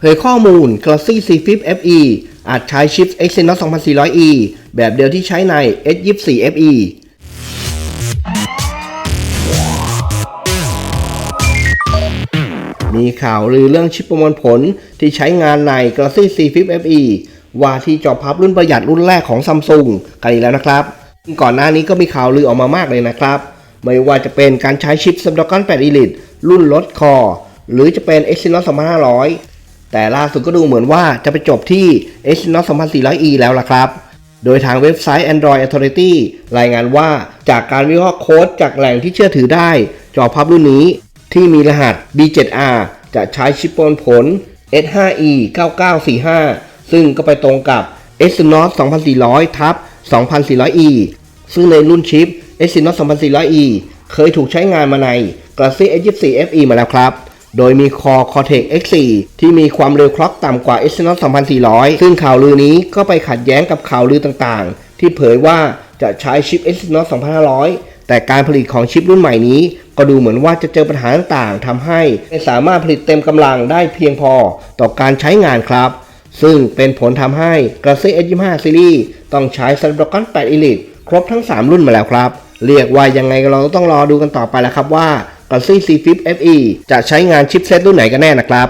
เผยข้อมูล Galaxy C Flip FE อาจใช้ชิป Exynos 2400E แบบเดียวที่ใช้ใน S24 FE มีข่าวลือเรื่องชิปประมวลผลที่ใช้งานใน Galaxy C Flip FE ว่าที่จอพับรุ่นประหยัดรุ่นแรกของซัมซุงกันอีกแล้วนะครับ ก่อนหน้านี้ก็มีข่าวลือออกมามากเลยนะครับ ไม่ว่าจะเป็นการใช้ชิป Snapdragon 8 Elite รุ่นลดคอ หรือจะเป็น Exynos 2500 แต่ล่าสุดก็ดูเหมือนว่าจะไปจบที่ Exynos 2400E แล้วล่ะครับ โดยทางเว็บไซต์ Android Authority รายงานว่าจากการวิเคราะห์โค้ดจากแหล่งที่เชื่อถือได้ จอพับรุ่นนี้ที่มีรหัส B7R จะใช้ชิปปนผล S5E 9945 ซึ่งก็ไปตรงกับ Exynos 2400ทับ 2400E ซึ่งในรุ่นชิป Exynos 2400E เคยถูกใช้งานมาใน Galaxy S24 FE มาแล้วครับ โดยมีคอ Cortex X4 ที่มีความเร็วคล็อกต่ำกว่า Exynos 2400 ซึ่งข่าวลือนี้ก็ไปขัดแย้งกับข่าวลือต่างๆ ที่เผยว่าจะใช้ชิป Exynos 2500 แต่การผลิตของชิปรุ่นใหม่นี้ ก็ดูเหมือนว่าจะเจอปัญหาต่างๆทำให้ไม่สามารถผลิตเต็มกำลังได้เพียงพอต่อการใช้งานครับ ซึ่งเป็นผลทำให้ Galaxy S25 Series ต้องใช้ Snapdragon 8 Elite ครบทั้ง 3 รุ่นมาแล้วครับ เรียกว่ายังไงเราต้องรอดูกันต่อไปแล้วครับว่า Galaxy C Flip FE จะใช้งานชิปเซตรุ่นไหนกันแน่นะครับ